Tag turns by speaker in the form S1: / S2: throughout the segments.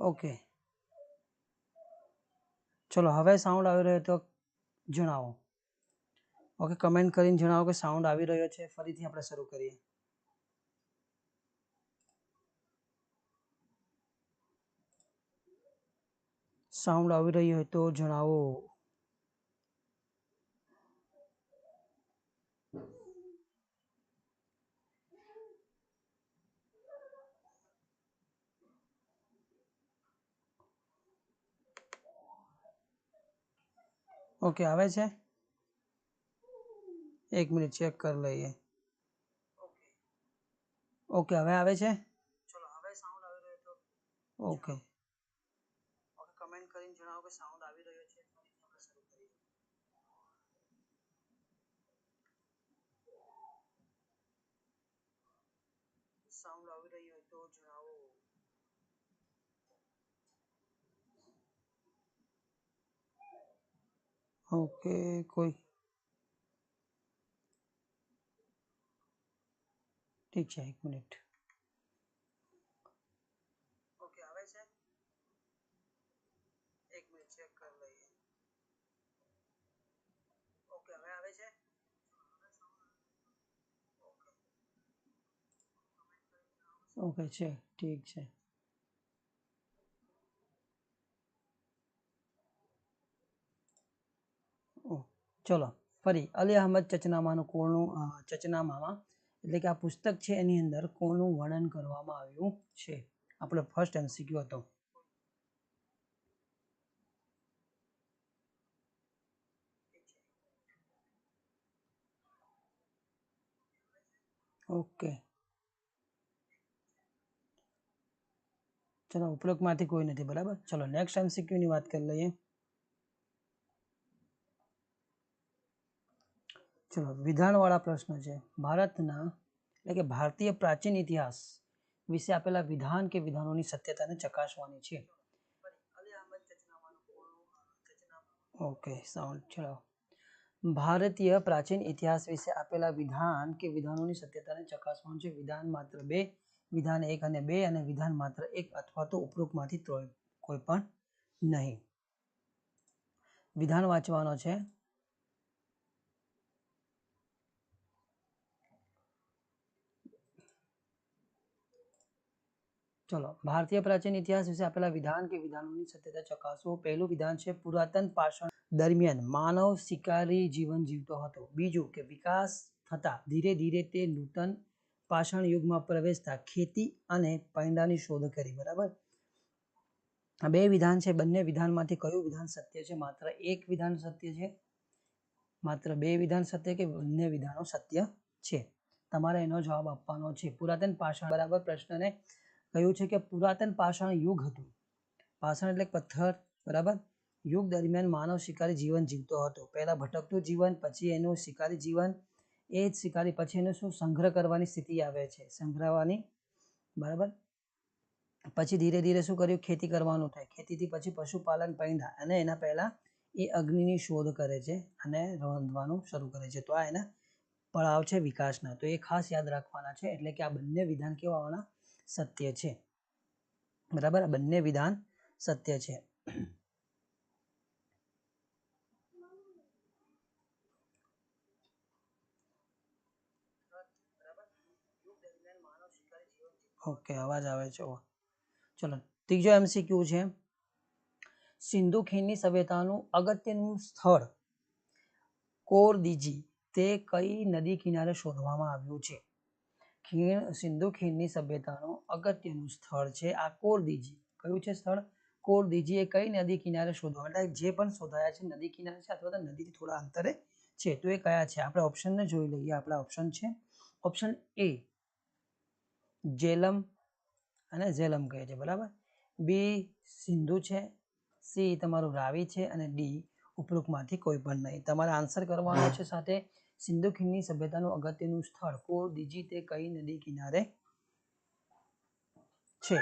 S1: Okay. ચલો, હવે sound આવી રહ્યો તો જણાવો. ઓકે કમેન્ટ કરીને જણાવો કે સાઉન્ડ આવી રહ્યો છે. ફરીથી આપણે શરૂ કરીએ. સાઉન્ડ આવી રહ્યો હોય તો જણાવો. ઓકે આવે છે? એક મિનિટ ચેક કરી લઈએ. ઓકે હવે આવે છે? ચલો હવે સાઉન્ડ આવી રહ્યો તો ઓકે ઓકે કમેન્ટ કરીને જણાવો કે સાઉન્ડ આવી રહ્યો છે ફરીથી આપણે શરૂ કરીએ સાઉન્ડ આવી રહ્યો હોય તો જણાવો ઓકે કોઈ ઠીક છે એક મિનિટ ઓકે આવે છે? એક મિનિટ ચેક કરી લઈએ. ઓકે હવે આવે છે? ઓકે છે ઠીક છે. ચલો, ફરી અલી અહમદ ચચનામાનું કોણનું ચચનામામાં. એટલે કે આ પુસ્તક છે એની અંદર કોણનું વર્ણન કરવામાં આવ્યું છે. આપણો ફર્સ્ટ એમસીક્યુ હતો. ઓકે. ચલો, ઉપરોક્તમાંથી કોઈ નથી, બરાબર? ચલો નેક્સ્ટ એમસીક્યુ ની વાત કરી લઈએ. ચલો વિધાનવાળા પ્રશ્ન છે. ભારતના, એટલે કે ભારતીય પ્રાચીન ઇતિહાસ વિશે આપેલા વિધાન કે વિધાનોની સત્યતાને ચકાસવાની છે. ઓકે, સાઉન્ડ ચલો ભારતીય પ્રાચીન ઇતિહાસ વિશે આપેલા વિધાન કે વિધાનોની સત્યતાને ચકાસવાનું છે. વિધાન માત્ર બે, વિધાન એક અને બે અને વિધાન માત્ર એક અથવા તો ઉપરોક્તમાંથી કોઈ પણ નહીં. વિધાન વાંચવાનો છે. ચલો, ભારતીય પ્રાચીન ઇતિહાસ વિશે આપેલા વિધાન કે વિધાનોની સત્યતા ચકાસવો પહેલું વિધાન છે, પુરાતન પાષાણ દરમિયાન માનવ શિકારી જીવન જીવતો હતો. બીજું કે વિકાસ થતા ધીરે ધીરે તે નૂતન પાષાણ યુગમાં પ્રવેશતા ખેતી અને પૈંડાની શોધ કરી, બરાબર? બે વિધાન છે, બંને વિધાનમાંથી કયું વિધાન સત્ય છે? માત્ર એક વિધાન સત્ય છે? માત્ર બે વિધાન સત્ય કે બંને વિધાનો સત્ય છે? તમારે એનો જવાબ આપવાનો છે. પુરાતન પાષાણ, બરાબર? પ્રશ્નને કહ્યું છે કે પુરાતન પાષાણ યુગ હતું. પાષાણ એટલે પથ્થર, બરાબર? યુગ દરમિયાન માનવ શિકારી જીવન જીવતો હતો. પહેલા ભટકતું જીવન, પછી એનું શિકારી જીવન. એ જ શિકારી પછી એનું શું? સંગ્રહ કરવાની સ્થિતિ આવે છે. સંગ્રહવાની, બરાબર? પછી ધીરે ધીરે શું કર્યું? ખેતી કરવાનું થાય. ખેતીથી પછી પશુપાલન પૈંડા અને એના પહેલા એ અગ્નિની શોધ કરે છે અને રંધવાનું શરૂ કરે છે. તો આ એના પડાવ છે વિકાસના. તો એ ખાસ યાદ રાખવાના છે. એટલે કે આ બંને વિધાન કેવા આવવાના? સત્ય છે. બરાબર? આ બંને વિધાન સત્ય છે. ઓકે, અવાજ આવે છે. ચલો, ત્રીજો એમસીક્યુ છે. સિંધુ ખીણની સભ્યતાનું અગત્યનું સ્થળ કોરદીજી, તે કઈ નદી કિનારે શોધવામાં આવ્યું છે? ખીણ, સિંધુ ખીણની સભ્યતાનું અગત્યનું સ્થળ છે આ કોરદીજી. કયું છે સ્થળ? કોરદીજી એ કઈ નદી કિનારે શોધવા એટલે જે પણ શોધાયા છે, નદી કિનારે છે અથવા તો નદીથી થોડા અંતરે છે, તો એ કયા છે? આપણે ઓપ્શનને જોઈ લઈએ, આપણા ઓપ્શન છે. ઓપ્શન એ જેલમ અને ઝેલમ કહે છે, બરાબર? બી સિંધુ છે. સી તમારું રાવી છે અને ડી ઉપરોક્તમાંથી કોઈ પણ નહીં. તમારે આન્સર કરવાનો છે સાથે સિંધુ ખીણની સભ્યતાનું અગત્યનું સ્થળ કોર દીજી તે કઈ નદી કિનારે છે?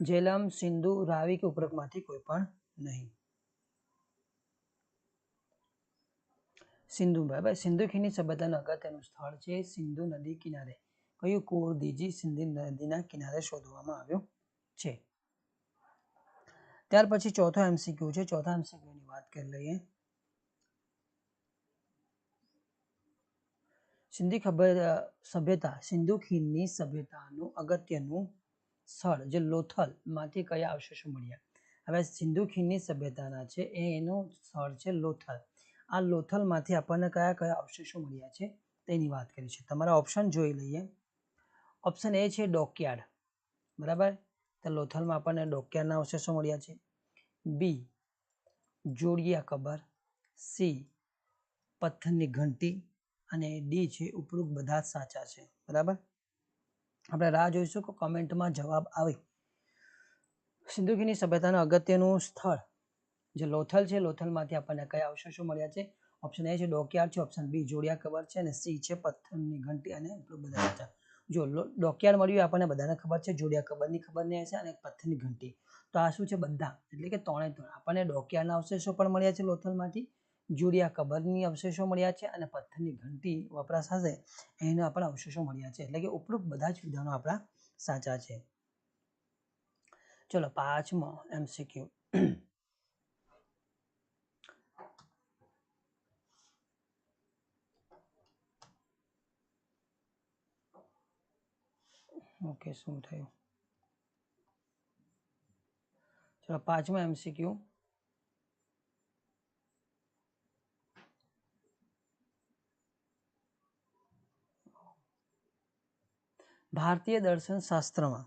S1: જેલમ, સિંધુ, રાવી કે ઉપરકમાંથી કોઈ પણ નહીં. સિંધુ, બરાબર. સિંધુ ખીણની સભ્યતાનું અગત્યનું સ્થળ છે સિંધુ નદી કિનારે. કયું કોર દીજી સિંધુ નદીના કિનારે શોધવામાં આવ્યું છે? ત્યાર પછી ચોથો એમસીક્યુ છે. ચોથા એમસીક્યુ ની વાત કરી લઈએ. સિંધી ખબર સભ્યતા, સિંધુ ખીણની સભ્યતાનું અગત્યનું સ્થળ જે લોથલમાંથી કયા અવશેષો મળ્યા? હવે સિંધુ ખીણની સભ્યતાના છે, એ એનું સ્થળ છે લોથલ. આ લોથલમાંથી આપણને કયા કયા અવશેષો મળ્યા છે તેની વાત કરી છે. તમારા ઓપ્શન જોઈ લઈએ. ઓપ્શન એ છે ડોકયાર્ડ. બરાબર? તો લોથલમાં આપણને ડોકયાર્ડના અવશેષો મળ્યા છે. બી, જોડિયા કબર. સી, પથ્થરની ઘંટી. અને ડી છે ઉપરોક્ત બધા સાચા છે. બરાબર? આપણે રાહ જોઈશું કે કોમેન્ટમાં જવાબ આવે. સિંધુકીની સભ્યતાનું અગત્યનું સ્થળ. જે લોથલ છે, લોથલમાંથી આપણને કયા અવશેષો મળ્યા છે? ઓપ્શન એ છે ડોકયાર્ડ, છે ઓપ્શન બી જોડિયા કબર છે, અને સી છે પથ્થરની ઘંટી અને ઉપરોક્ત બધા સાચા. જો ડોકયાર્ડ મળ્યું આપણને બધાને ખબર છે, જોડિયા કબરની ખબર નહીં હશે અને પથ્થરની ઘંટી. તો આ શું છે બધા? એટલે કે ત્રણે ત્રણ. આપણને ડોકયાર્ડના અવશેષો પણ મળ્યા છે લોથલમાંથી. જોડિયા કબરની અવશેષો મળ્યા છે અને પથ્થરની ઘંટી વપરાશ હશે, એના પણ અવશેષો મળ્યા છે. એટલે કે ઉપરોક્ત બધા જ વિધાનો આપણા સાચા છે. ચલો, પાંચમો એમસીક્યુ. ઓકે, શું થયું? ચલો, પાંચમો એમસીક્યુ. ભારતીય દર્શન શાસ્ત્રમાં.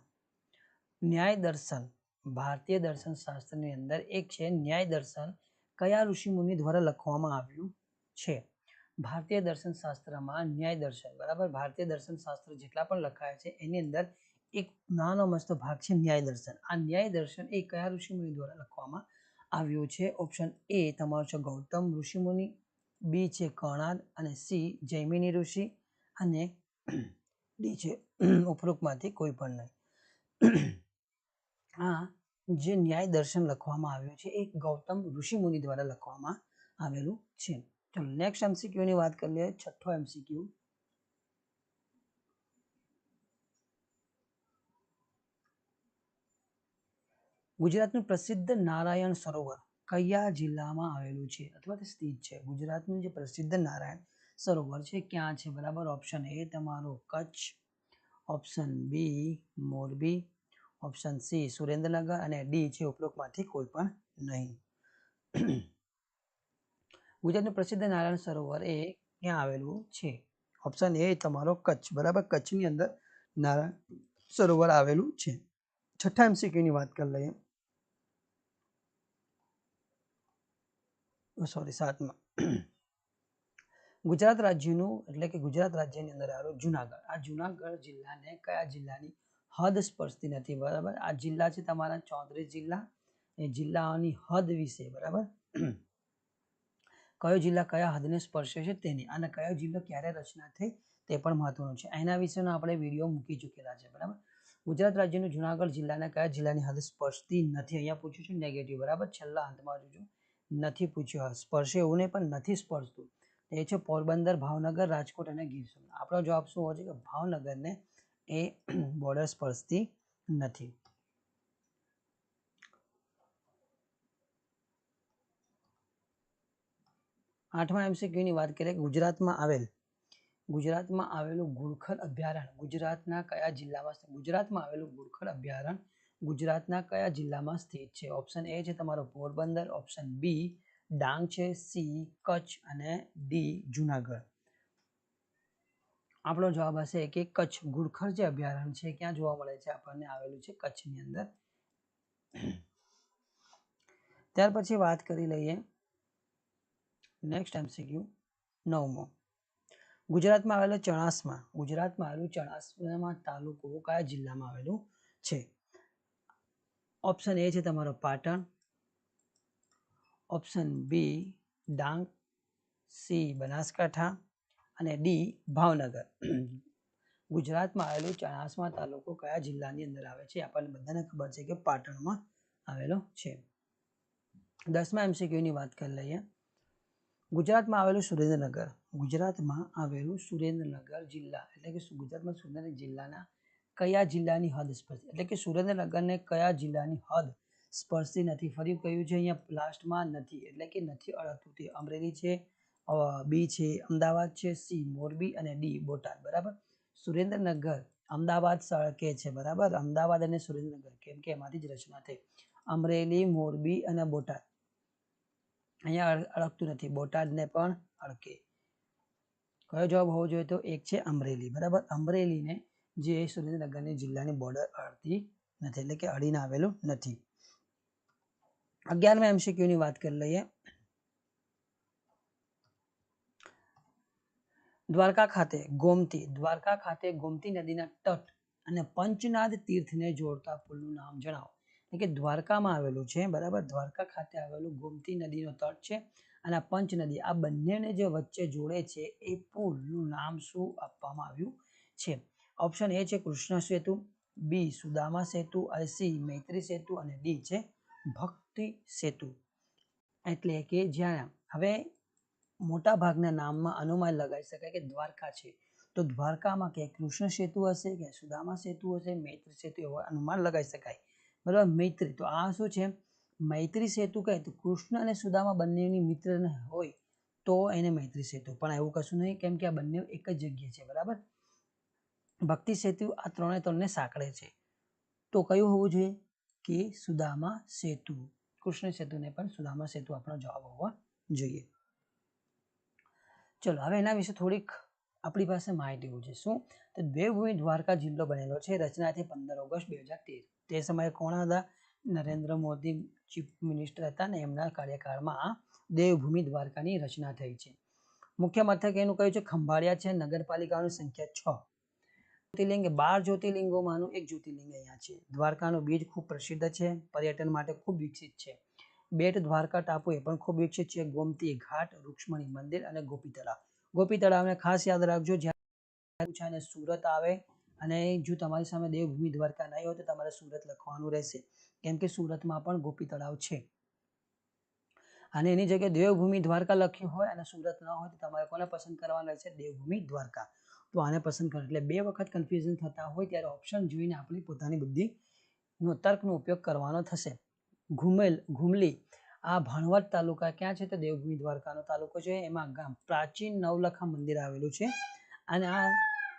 S1: ન્યાય દર્શન. ભારતીય દર્શન શાસ્ત્રની અંદર એક છે, ન્યાય દર્શન કયા ઋષિમુનિ દ્વારા લખવામાં આવ્યું છે? ભારતીય દર્શન શાસ્ત્રમાં ન્યાય દર્શન, બરાબર? ભારતીય દર્શન શાસ્ત્ર જેટલા પણ લખાયા છે, એની અંદર એક નાનો મસ્ત ભાગ છે, ન્યાય દર્શન. આ ન્યાય દર્શન એ કયા ઋષિમુનિ દ્વારા લખવામાં આવ્યું છે? ઓપ્શન એ, તમારો છે ગૌતમ ઋષિમુનિ, બી છે કર્ણાદ અને સી જૈમિની ઋષિ અને ડી છે ઉપરોક્તમાંથી કોઈ પણ નહીં. આ જે ન્યાય દર્શન લખવામાં આવ્યું છે, એ ગૌતમ ઋષિમુનિ દ્વારા લખવામાં આવેલું છે. ચલો નેક્સ્ટ એમસીક્યુ ની વાત કરી લઈએ છઠ્ઠો એમસીક્યુ ગુજરાતનું પ્રસિદ્ધ નારાયણ સરોવર કયા જિલ્લામાં આવેલું છે? અથવા તે સ્થિત છે? ગુજરાતનું જે પ્રસિદ્ધ નારાયણ સરોવર છે, ક્યાં છે? બરાબર ઓપ્શન એ તમારો Kutch. Option B Morbi, option C Surendranagar અને ડી છે ઉપરોક્તમાંથી કોઈ પણ નહીં. ગુજરાતનું પ્રસિદ્ધ નારાયણ સરોવર એ ક્યાં આવેલું છે? ઓપ્શન એ તમારો કચ્છ. બરાબર, કચ્છની અંદર નારાયણ સરોવર આવેલું છે. છઠ્ઠા એમસીક્યુની વાત કરી લઈએ. સોરી સાતમા. ગુજરાત રાજ્યનું, એટલે કે ગુજરાત રાજ્યની અંદર આવેલો જુનાગઢ. આ જુનાગઢ જિલ્લાને કયા જિલ્લાની હદ સ્પર્શતી નથી, બરાબર? આ જિલ્લા છે તમારા ચોત્રીસ જિલ્લા. એ જિલ્લાઓની હદ વિશે, બરાબર? કયો જિલ્લા કયા હદને સ્પર્શે છે તેની, અને કયો જિલ્લો ક્યારે રચના થઈ તે પણ મહત્વનું છે. એના વિશેનો આપણે વીડિયો મૂકી ચૂકેલા છે, બરાબર? ગુજરાત રાજ્યનું જુનાગઢ જિલ્લાના કયા જિલ્લાની હદ સ્પર્શતી નથી? અહીંયા પૂછ્યું છે નેગેટિવ બરાબર? છેલ્લા અંતમાં જોજો નથી પૂછ્યું સ્પર્શે એવું નહીં, પણ નથી સ્પર્શતું. એ છે પોરબંદર, ભાવનગર, રાજકોટ અને ગીર સોમનાથ. આપણો જવાબ શું હોય છે કે ભાવનગરને એ બોર્ડર સ્પર્શતી નથી. આઠમા એમસીક્યુ ની વાત કરીએ, ગુજરાતમાં આવેલ, ગુજરાતમાં આવેલું ગુરખર અભયારણ્ય. ગુજરાતના કયા જિલ્લામાં ગુજરાતમાં આવેલું ગુરખર અભયારણ્ય ગુજરાતના કયા જિલ્લામાં સ્થિત છે? ઓપ્શન એ છે તમારો પોરબંદર ઓપ્શન બી ડાંગ છે, સી, કચ્છ અને ડી, જુનાગઢ. આપણો જવાબ હશે કે કચ્છ. ગુડખર જે અભયારણ્ય છે, ક્યાં જોવા મળે છે? આપણને આવેલું છે કચ્છની અંદર. ત્યાર પછી વાત કરી લઈએ નેક્સ્ટ એમસીક્યુ નવમો. ગુજરાતમાં આવેલો ચણાસમા. ગુજરાતમાં આવેલું ચણાસમાં તાલુકો કયા જિલ્લામાં આવેલું છે? ઓપ્શન એ છે તમારો Patan option B Dang, C Banaskantha અને ડી ભાવનગર. ગુજરાતમાં આવેલું ચણાસમા તાલુકો કયા જિલ્લાની અંદર આવે છે આપણને બધાને ખબર છે કે પાટણમાં આવેલો છે. દસમા એમસીક્યુની વાત કરી લઈએ. ગુજરાતમાં આવેલું સુરેન્દ્રનગર. ગુજરાતમાં આવેલું સુરેન્દ્રનગર જિલ્લા એટલે કે ગુજરાતમાં સુરેન્દ્રનગર જિલ્લાના કયા જિલ્લાની હદ સ્પર્શે? એટલે કે સુરેન્દ્રનગરને કયા જિલ્લાની હદ સ્પર્શતી નથી. ફરી કયું છે અહીંયા લાસ્ટમાં નથી. એટલે કે નથી અડકતું તે અમરેલી છે બી છે, અમદાવાદ છે સી મોરબી અને ડી બોટાદ. બરાબર? સુરેન્દ્રનગર અમદાવાદ સળકે છે, બરાબર? અમદાવાદ અને સુરેન્દ્રનગર. કેમ કે એમાંથી જ રચના થઈ. અમરેલી, મોરબી અને બોટાદ. અહીંયા અડ- અડકતું નથી. બોટાદને પણ અડકે. કયો જવાબ હોવો જોઈએ તો એક છે અમરેલી. બરાબર? અમરેલીને જે સુરેન્દ્રનગરની જિલ્લાની બોર્ડર અડતી નથી. એટલે કે અડીને આવેલું નથી. અગિયારમા એમસીક્યુની વાત કરી લઈએ. દ્વારકા ખાતે ગોમતી, દ્વારકા ખાતે ગોમતી નદીના તટ અને પંચનાદ તીર્થને જોડતા પુલનું નામ જણાવો. એટલે કે દ્વારકામાં આવેલું છે, બરાબર? દ્વારકા ખાતે આવેલું ગોમતી નદીનો તટ છે અને પંચ નદી આ બંનેને જે વચ્ચે જોડે છે, એ પુલનું નામ શું આપવામાં આવ્યું છે? ઓપ્શન એ છે કૃષ્ણ સેતુ, બી સુદામા સેતુ અને મૈત્રી સેતુ અને ડી છે ભક્તિ સેતુ. એટલે કે જ્યાં હવે મોટા ભાગના નામમાં અનુમાન લગાવી શકાય કે દ્વારકા છે. તો દ્વારકામાં કે કૃષ્ણ સેતુ હશે કે સુદામા સેતુ હશે, મૈત્રી સેતુ એવો અનુમાન લગાવી શકાય. બરાબર? મૈત્રી. તો આ શું છે? મૈત્રી સેતુ કહે તો કૃષ્ણ અને સુદામા બંનેની મિત્ર હોય તો એને મૈત્રી સેતુ. પણ એવું કશું નહીં, કેમ કે આ બંને એક જ જગ્યાએ છે. બરાબર? ભક્તિ સેતુ આ ત્રણે ત્રણને સાંકળે છે. તો કયું હોવું જોઈએ? કે સુદામા સેતુ. કૃષ્ણ સેતુને પણ સુદામા સેતુ આપણો જવાબ હોવો જોઈએ. ચલો, હવે એના વિશે થોડીક આપણી પાસે માહિતી હોય છે શું? તો દેવભૂમિ દ્વારકા જિલ્લો બનેલો છે. રચનાથી પંદર ઓગસ્ટ બે હજાર તેર. તે સમયે કોણ હતા? નરેન્દ્ર મોદી ચીફ મિનિસ્ટર હતા ને એમના કાર્યકાળમાં આ દેવભૂમિ દ્વારકાની રચના થઈ છે. મુખ્ય મથક એનું કયું છે? ખંભાળિયા છે. નગરપાલિકાની સંખ્યા છ. જ્યોતિર્લિંગ બાર જ્યોતિર્લિંગોમાંનું એક જ્યોતિર્લિંગ અહીંયા છે. દ્વારકાનું બીજ ખૂબ પ્રસિદ્ધ છે, પર્યટન માટે ખૂબ વિકસિત છે. બેટ, દ્વારકા ટાપુ એ પણ ખૂબ વિકસિત છે. ગોમતી ઘાટ, રૂક્ષ્મણી મંદિર અને ગોપી તળાવ ગોપી તળાવને ખાસ યાદ રાખજો જ્યારે છે સુરત આવે અને જો તમારી સામે દેવભૂમિ દ્વારકા નહીં હોય તો તમારે સુરત લખવાનું રહેશે. કેમ કે સુરતમાં પણ ગોપી તળાવ છે. અને એની જગ્યાએ દેવભૂમિ દ્વારકા લખ્યું હોય અને સુરત ન હોય તો તમારે કોને પસંદ કરવાનું રહેશે? દેવભૂમિ દ્વારકા. તો આને પસંદ કરો. એટલે બે વખત કન્ફ્યુઝન થતા હોય ત્યારે ઓપ્શન જોઈને આપણી પોતાની બુદ્ધિનો તર્કનો ઉપયોગ કરવાનો થશે. ઘુમેલ, ઘુમલી. આ ભાણવડ તાલુકા ક્યાં છે? તો દેવભૂમિ દ્વારકાનો તાલુકો છે. એમાં ગામ, પ્રાચીન નવલખા મંદિર આવેલું છે. અને આ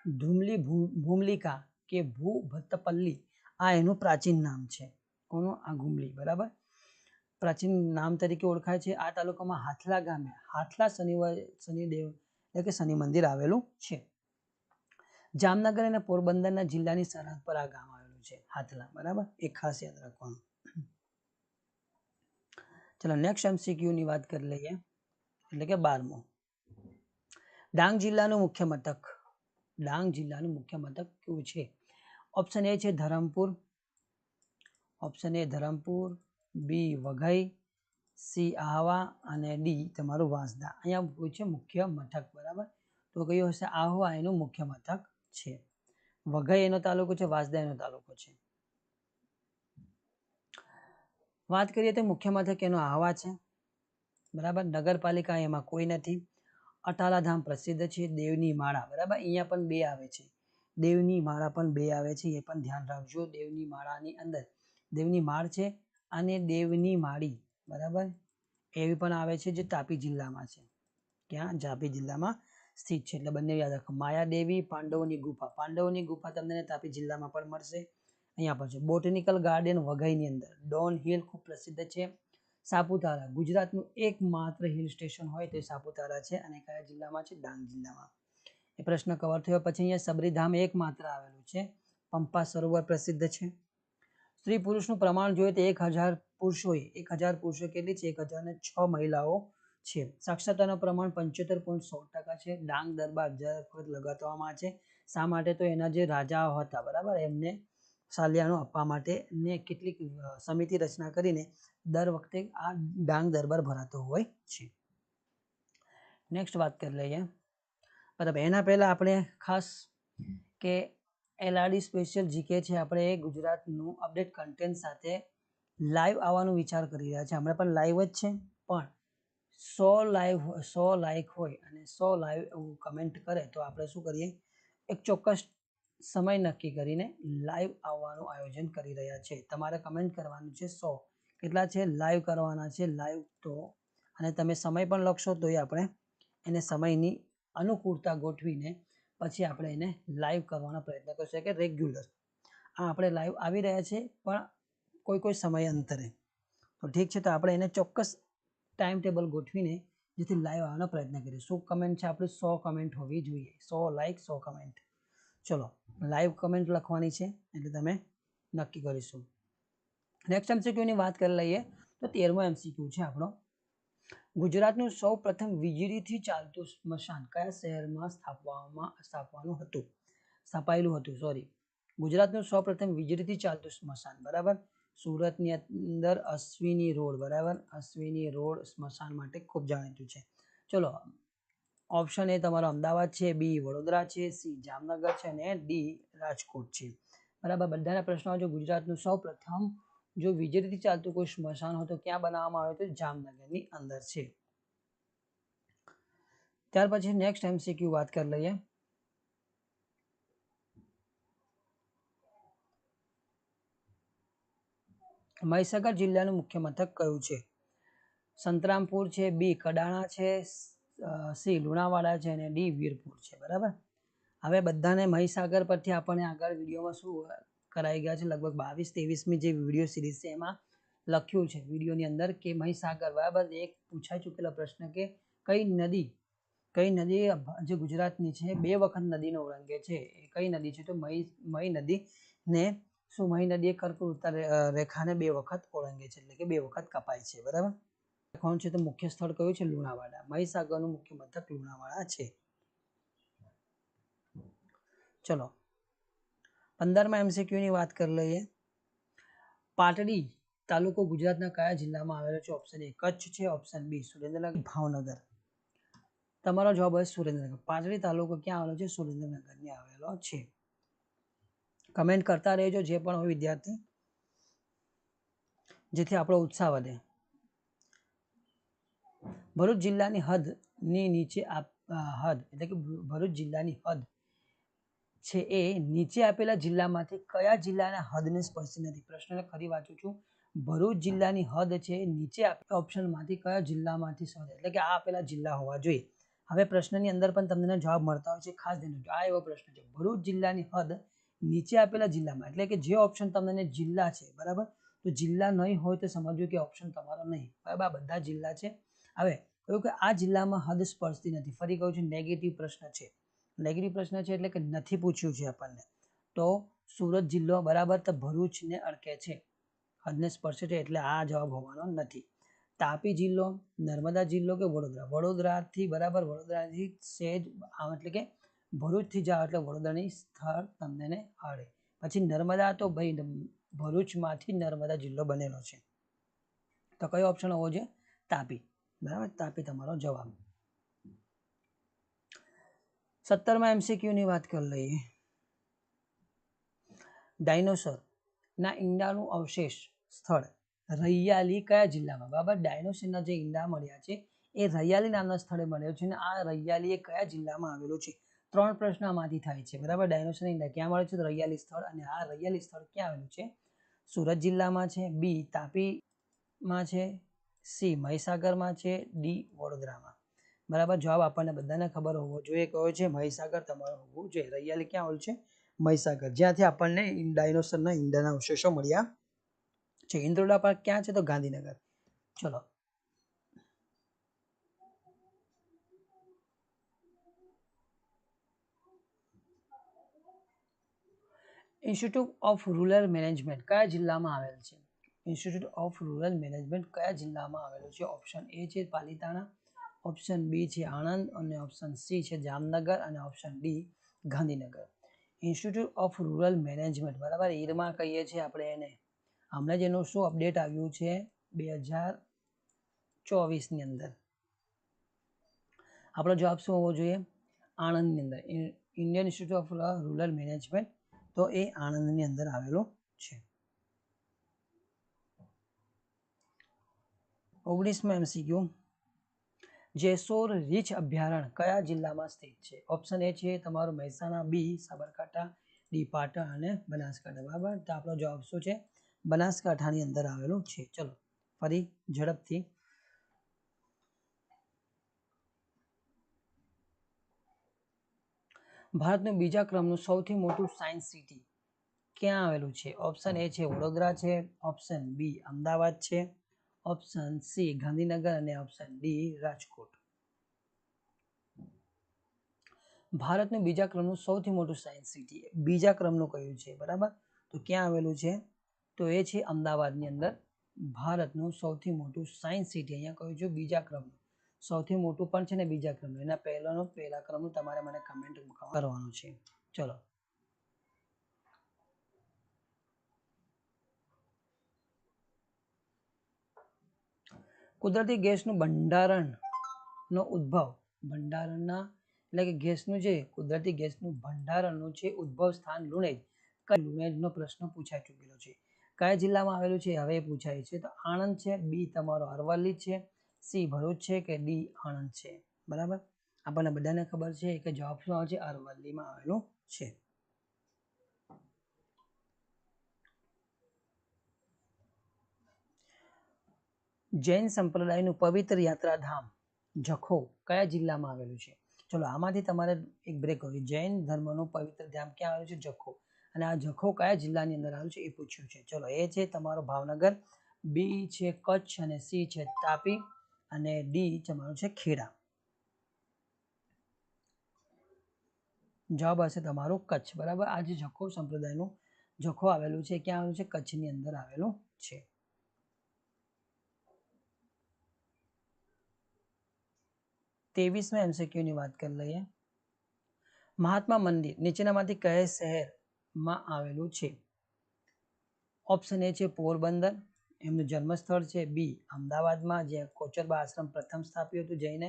S1: ધુમલી ભૂ, ભૂમલિકા કે ભૂભત્તપલ્લી, આ એનું પ્રાચીન નામ છે. કોનું? આ ઘુમલી, બરાબર? પ્રાચીન નામ તરીકે ઓળખાય છે. આ તાલુકામાં હાથલા ગામે, હાથલા શનિવાર શનિદેવ એટલે કે શનિ મંદિર આવેલું છે. જામનગર અને પોરબંદરના જિલ્લાની સરહદ પર આ ગામ આવેલું છે. હાથલા, બરાબર? એ ખાસ યાદ રાખવાનું. ચલો નેક્સ્ટ એમસીક્યુ ની વાત કરી લઈએ. એટલે કે બારમો. ડાંગ જિલ્લાનું મુખ્ય મથક. ડાંગ જિલ્લાનું મુખ્ય મથક કયું છે? ઓપ્શન એ છે Dharampur. Option A Dharampur. B Vaghai. C Ahwa. અને ડી તમારું વાંસદા. અહીંયા પૂછ્યું છે મુખ્ય મથક, બરાબર? તો કયું હશે? આહવા એનું મુખ્ય મથક. છે. વઘઈ એનો તાલુકો છે, વાંસદા એનો તાલુકો છે. વાત કરીએ તો મુખ્ય મથક એનો આહવા છે. બરાબર? નગરપાલિકા એમાં કોઈ નથી. અટાલા ધામ પ્રસિદ્ધ છે, દેવની માળા. બરાબર? અહીંયા પણ બે આવે છે. દેવની માળા પણ બે આવે છે, એ પણ ધ્યાન રાખજો. દેવની માળાની અંદર. દેવની માળ છે અને દેવની માળી. બરાબર? એવી પણ આવે છે જે તાપી જિલ્લામાં છે. ક્યાં? તાપી જિલ્લામાં સ્થિત છે. એટલે બંને યાદ રાખો. માયાદેવી, પાંડવોની ગુફા. પાંડવોની ગુફા તમને તાપી જિલ્લામાં પણ મળશે. અહીંયા પર છે. બોટેનિકલ ગાર્ડન વઘઈની અંદર. ડોન હિલ ખૂબ પ્રસિદ્ધ છે. સાપુતારા. ગુજરાતનું એકમાત્ર હિલ સ્ટેશન હોય તે સાપુતારા છે અને કયા જિલ્લામાં છે? ડાંગ જિલ્લામાં. એ પ્રશ્ન કવર થયો. પછી અહીંયા સબરીધામ એકમાત્ર આવેલું છે. પંપા સરોવર પ્રસિદ્ધ છે. સ્ત્રી પુરુષનું પ્રમાણ જોઈએ તો એક હજાર પુરુષોએ. એક હજાર પુરુષો કેટલી છે? એક હજાર છ મહિલાઓ છે. સાક્ષરતાનું પ્રમાણ પંચોતેર પોઈન્ટ સોળ ટકા છે. ડાંગ દરબાર હજાર વખત લગાડવામાં છે. શા માટે? તો એના જે રાજાઓ હતા, બરાબર? એમને સાલિયાણું આપવા માટે ને કેટલીક સમિતિ રચના કરીને દર વખતે આ ડાંગ દરબાર ભરાતો હોય છે. નેક્સ્ટ વાત કરી લઈએ. બરાબર, એના પહેલાં આપણે ખાસ કે એલઆરડી સ્પેશિયલ જીકે છે, આપણે ગુજરાતનું અપડેટ કન્ટેન્ટ સાથે લાઈવ આવવાનું વિચાર કરી રહ્યા છે હમણાં પણ લાઈવ જ છે, પણ સો લાઈવ સો લાઈક હોય અને સો લાઈવ એવું કમેન્ટ કરે તો આપણે શું કરીએ? એક ચોક્કસ સમય નક્કી કરીને લાઈવ આવવાનું આયોજન કરી રહ્યા છે. તમારે કમેન્ટ કરવાનું છે સો. કેટલા છે? લાઈવ કરવાના છે લાઈવ તો. અને તમે સમય પણ લખશો તો એ આપણે એને સમયની અનુકૂળતા ગોઠવીને પછી આપણે એને લાઈવ કરવાનો પ્રયત્ન કરશું. કે રેગ્યુલર આ આપણે લાઈવ આવી રહ્યા છે પણ કોઈ કોઈ સમય અંતરે તો ઠીક છે, તો આપણે એને ચોક્કસ ટાઈમ ટેબલ ગોઠવીને જેથી લાઈવ આવવાનો પ્રયત્ન કરીએ. શું કમેન્ટ છે? આપણે સો કમેન્ટ હોવી જોઈએ. સો લાઈક સો કમેન્ટ ચલો લાઈવ કમેન્ટ લખવાની છે, એટલે તમે નક્કી કરીશું. નેક્સ્ટ એમસીક્યુની વાત કરી લઈએ, તો તેરમો એમસીક્યુ છે આપણો. ગુજરાતનું સૌ પ્રથમ વીજળીથી ચાલતું સ્મશાન કયા શહેરમાં સ્થાપવામાં, સ્થાપવાનું હતું? સ્થાપાયેલું હતું સોરી ગુજરાતનું સૌ પ્રથમ વીજળીથી ચાલતું સ્મશાન, બરાબર? સુરતની અંદર અશ્વિની રોડ, બરાબર? અશ્વિની રોડ સ્મશાન માટે ખૂબ જાણીતું છે. ચલો ઓપ્શન એ તમારો અમદાવાદ છે બી વડોદરા છે સી જામનગર છે અને ડી રાજકોટ છે. બરાબર? બધાના પ્રશ્નો જો ગુજરાતનું સૌ પ્રથમ જો વીજળીથી ચાલતું કોઈ સ્મશાન હોય તો ક્યાં બનાવવામાં આવ્યું તો જામનગરની અંદર છે. ત્યાર પછી નેક્સ્ટ એમસીક્યુ વાત કરી લઈએ. મહીસાગર જિલ્લાનું મુખ્ય મથક કયું છે? સંતરામપુર છે, બી કડાણા છે સી લુણાવાડા છે અને ડી વીરપુર છે, બરાબર? હવે બધાને મહીસાગર પરથી આપણને આગળ વિડીયોમાં શું કરાઈ ગયા છે? લગભગ બાવીસ ત્રેવીસમી જે વીડિયો સિરીઝ છે એમાં લખ્યું છે, વિડીયોની અંદર કે મહીસાગર, બરાબર? એક પૂછાઈ ચૂકેલો પ્રશ્ન કે કઈ નદી કઈ નદી જે ગુજરાતની છે, બે વખત નદીનો ઓળંગે છે, એ કઈ નદી છે? તો મહી મહી નદી ને શું મહી નદી કર્કવૃત્તા રેખાને બે વખત ઓળંગે છે, એટલે કે બે વખત કપાય છે, બરાબર? કોણ છે તો મુખ્ય સ્થળ કયું છે? લુણાવાડા. મહીસાગરનું મુખ્ય મથક લુણાવાડા છે. ચલો. પંદરમાં એમસીક્યુની વાત કરી લઈએ. પાટડી તાલુકો ગુજરાતના કયા જિલ્લામાં આવેલો છે? ઓપ્શન એ કચ્છ છે. Option B Surendranagar. ભાવનગર. તમારો જવાબ હશે સુરેન્દ્રનગર. પાટડી તાલુકો ક્યાં આવેલો છે? સુરેન્દ્રનગરની આવેલો છે. કમેન્ટ કરતા રહેજો જે પણ હોય વિદ્યાર્થી. જેથી આપણો ઉત્સાહ વધે. ભરૂચ જિલ્લાની હદની નીચે હદ એટલે કે ભરૂચ જિલ્લાની હદ છે એ નીચે આપેલા જિલ્લામાંથી કયા જિલ્લાના હદને સ્પર્શી નથી? પ્રશ્નને ખરી વાંચું છું. ભરૂચ જિલ્લાની હદ છે નીચે ઓપ્શનમાંથી કયા જિલ્લામાંથી સ્પર્શે એટલે કે આ આપેલા જિલ્લા હોવા જોઈએ. હવે પ્રશ્નની અંદર પણ તમને જવાબ મળતા હોય છે. ખાસ ધ્યાન આ એવો પ્રશ્ન છે. ભરૂચ જિલ્લાની હદ નીચે આપેલા જિલ્લામાં. એટલે કે જે ઓપ્શન તમને જિલ્લા છે, બરાબર? તો જિલ્લા નહીં હોય તો સમજવું કે ઓપ્શન તમારો નહીં. બરાબર? આ બધા જિલ્લા છે. હવે, કહ્યું કે આ જિલ્લામાં હદ સ્પર્શતી નથી. ફરી કહું છું નેગેટિવ પ્રશ્ન છે. નેગેટિવ પ્રશ્ન છે એટલે કે નથી પૂછ્યું છે આપણને. તો સુરત જિલ્લો, બરાબર? તો ભરૂચને અડકે છે. હદને સ્પર્શે છે એટલે આ જવાબ હોવાનો નથી. તાપી જિલ્લો, નર્મદા જિલ્લો કે વડોદરા? વડોદરાથી, બરાબર? વડોદરાથી સેજ એટલે કે ભરૂચથી જાઓ એટલે વડોદરાની સ્થળ તમને અડે પછી નર્મદા તો ભાઈ ભરૂચમાંથી નર્મદા જિલ્લો બનેલો છે. તો કયો ઓપ્શન હોવો જોઈએ? તાપી. બરાબર? તાપી તમારો જવાબ. સત્તરમાં એમસીક્યુની વાત કરી લઈએ. ડાયનોસર ના ઈંડાનું અવશેષ સ્થળ રૈયાલી કયા જિલ્લામાં? બરાબર? ડાયનોસરના જે ઈંડા મળ્યા છે, એ રૈયાલી નામના સ્થળે મળ્યો છે અને આ રૈયાલી એ કયા જિલ્લામાં આવેલું છે? ત્રણ પ્રશ્ન આમાંથી થાય છે. બરાબર? ડાયનોસર ઇન્ડિયા ક્યાં મળે છે? તો રૈયાલી સ્થળ. અને આ રૈયાલી સ્થળ ક્યાં આવેલું છે? સુરત જિલ્લામાં છે. બી તાપીમાં છે. સી મહીસાગરમાં છે. ડી વડોદરામાં. બરાબર? જવાબ આપણને બધાને ખબર હોવો જોઈએ કયો છે. મહીસાગર તમારો હોવું જોઈએ. રૈયાલી ક્યાં આવેલું છે? મહીસાગર. જ્યાંથી આપણને ડાયનોસરના ઈંડાના અવશેષો મળ્યા છે. ઇન્દ્રોડા પાર્ક ક્યાં છે? તો ગાંધીનગર. ચલો. ઇન્સ્ટિટ્યૂટ ઓફ રૂરલ મેનેજમેન્ટ કયા જિલ્લામાં આવેલ છે? ઇન્સ્ટિટ્યૂટ ઓફ રૂરલ મેનેજમેન્ટ કયા જિલ્લામાં આવેલું છે? ઓપ્શન એ છે પાલિતાણા ઓપ્શન બી છે આણંદ અને ઓપ્શન સી છે જામનગર અને option D Gandhinagar. Institute of Rural Management બરાબર? ઈરમાં કહીએ છીએ આપણે એને. હમણાં જ એનું શું અપડેટ આવ્યું છે? બે હજાર ચોવીસની અંદર. આપણો જવાબ શું હોવો જોઈએ? આણંદની અંદર. Indian Institute of Rural Management તો એ આણંદની અંદર આવેલો છે. ઓગણીસમાં એમસીક્યુ. જેસોર રીચ અભયારણ્ય કયા જિલ્લામાં સ્થિત છે? ઓપ્શન એ છે તમારું મહેસાણા બી સાબરકાંઠા ડી પાટણ અને બનાસકાંઠા. બરાબર? તો આપણો જવાબ શું છે? બનાસકાંઠાની અંદર આવેલું છે. ચલો, ફરી ઝડપથી ભારતનું બીજા ક્રમનું સૌથી મોટું સાયન્સ સિટી ક્યાં આવેલું છે? ઓપ્શન એ છે વડોદરા છે, ઓપ્શન બી અમદાવાદ છે, ઓપ્શન સી ગાંધીનગર અને ઓપ્શન ડી રાજકોટ. ભારતનું બીજા ક્રમનું સૌથી મોટું સાયન્સ સિટી બીજા ક્રમનું કયું છે? બરાબર? તો ક્યાં આવેલું છે? તો એ છે અમદાવાદની અંદર ભારતનું સૌથી મોટું સાયન્સ સિટી અહીંયા કહ્યું છે? બીજા ક્રમનું. સૌથી મોટું પણ છે ને બીજા ક્રમનું. એના પહેલાનું, પહેલા ક્રમનું તમારે મને કમેન્ટ કરવાનું છે. ચલો. કુદરતી ગેસનું ભંડારણનો ઉદ્ભવ. ભંડારણના, એટલે કે ગેસનું જે, કુદરતી ગેસનું ભંડારણનું છે ઉદ્ભવ સ્થાન લુણેજ. લુણેજનો પ્રશ્ન પૂછાઈ ચૂકેલો છે. કયા જિલ્લામાં આવેલું છે? હવે પૂછાય છે. તો આણંદ છે, બી તમારો અરવલ્લી છે. સી ભરૂચ છે કે ડી આણંદ છે? બરાબર? આપણને બધાને ખબર છે કે જવાબ શું આવે અરવલ્લીમાં આવેલું છે. જૈન સંપ્રદાયનું પવિત્ર યાત્રાધામ જખો કયા જિલ્લામાં આવેલું છે? ચલો, આમાંથી તમારે એક બ્રેક કરવી જૈન ધર્મનું પવિત્ર ધામ ક્યાં આવેલું છે? જખો. અને આ જખો કયા જિલ્લાની અંદર આવેલું છે એ પૂછ્યું છે. ચલો, એ છે તમારો ભાવનગર. બી છે કચ્છ અને સી છે તાપી. અને ડી તમારું છે ખેડા. જવાબ હશે તમારું કચ્છ. બરાબર? આ જે જખો સંપ્રદાયનું જખો આવેલું છે, ક્યાં આવેલું છે? કચ્છની અંદર આવેલું છે. ત્રેવીસમાં એમસીક્યુની વાત કરી લઈએ. મહાત્મા મંદિર નીચેનામાંથી કયા શહેરમાં આવેલું છે? ઓપ્શન એ છે પોરબંદર એમનું જન્મસ્થળ છે બી. અમદાવાદમાં જ્યાં કોચરબા આશ્રમ પ્રથમ સ્થાપ્યું હતું જઈને.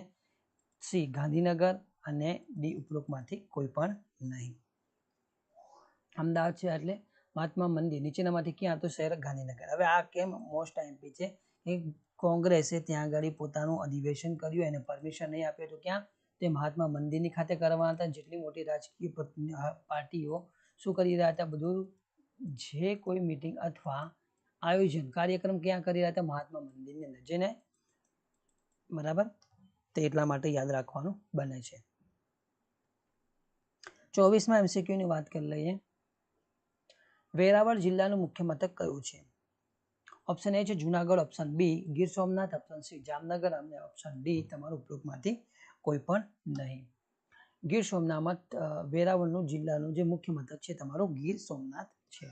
S1: સી. ગાંધીનગર અને ડી. ઉપરોક્તમાંથી કોઈ પણ નહીં. અમદાવાદ છે એટલે મહાત્મા મંદિર. નીચેનામાંથી ક્યાં હતું શહેર ગાંધીનગર. હવે આ કેમ મોસ્ટ એમપી છે? એ કોંગ્રેસે ત્યાં આગળ પોતાનું અધિવેશન કર્યું, એને પરમિશન નહીં આપ્યું તો ક્યાં? તે મહાત્મા મંદિરની ખાતે કરવાના હતા. જેટલી મોટી રાજકીય પાર્ટીઓ શું કરી રહ્યા હતા? બધું જે કોઈ મિટિંગ અથવા આયોજન, કાર્યક્રમ ક્યાં કરી રહ્યા હતા? મહાત્મા મંદિરની અંદર જેને બરાબર? તે એટલા માટે યાદ રાખવાનું બને છે. ચોવીસમાં એમસીક્યુની વાત કરી લઈએ. વેરાવળ જિલ્લાનું મુખ્ય મથક કયું છે? ઓપ્શન એ છે Junagadh, option B Gir Somnath, option C Jamnagar અને ઓપ્શન ડી તમારું ઉપરોક્તમાંથી કોઈ પણ નહીં. ગીર સોમનાથ વેરાવળનું જિલ્લાનું જે મુખ્ય મથક છે, તમારું ગીર સોમનાથ છે.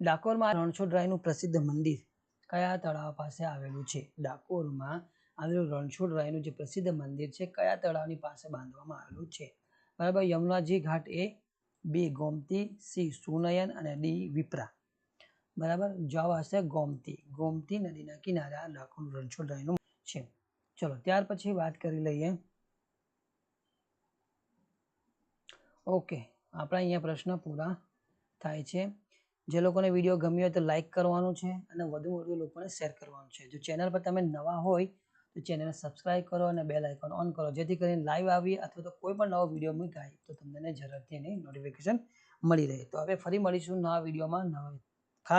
S1: ડાકોરમાં રણછોડરાયનું પ્રસિદ્ધ મંદિર કયા તળાવ પાસે આવેલું છે? ડાકોરમાં આવેલું રણછોડરાયનું જે પ્રસિદ્ધ મંદિર છે, કયા તળાવની પાસે બાંધવામાં આવેલું છે? બરાબર, યમુનાજી ઘાટ એ, બે, ગોમતી, સી, સુનયન અને ડી, વિપ્રા. બરાબર, જવાબ હશે ગોમતી. ગોમતી નદીના કિનારે આ ડાકોર રણછોડરાયનું છે. ચલો, ત્યાર પછી વાત કરી લઈએ. ઓકે, આપણા અહીંયા પ્રશ્ન પૂરા થાય છે. જે લોકોને વીડિયો ગમ્યો હોય તો લાઇક કરવાનું છે અને વધુ વધુ લોકોને શેર કરવાનું છે. જો ચેનલ પર તમે નવા હોય તો ચેનલને સબસ્ક્રાઇબ કરો અને બેલ આઇકોન ઓન કરો. જેથી કરીને લાઈવ આવી અથવા તો કોઈ પણ નવો વીડિયો મૂકાય તો તમને ઝડપથી એની નોટિફિકેશન મળી રહે. તો હવે ફરી મળીશું નવા વિડીયોમાં નવા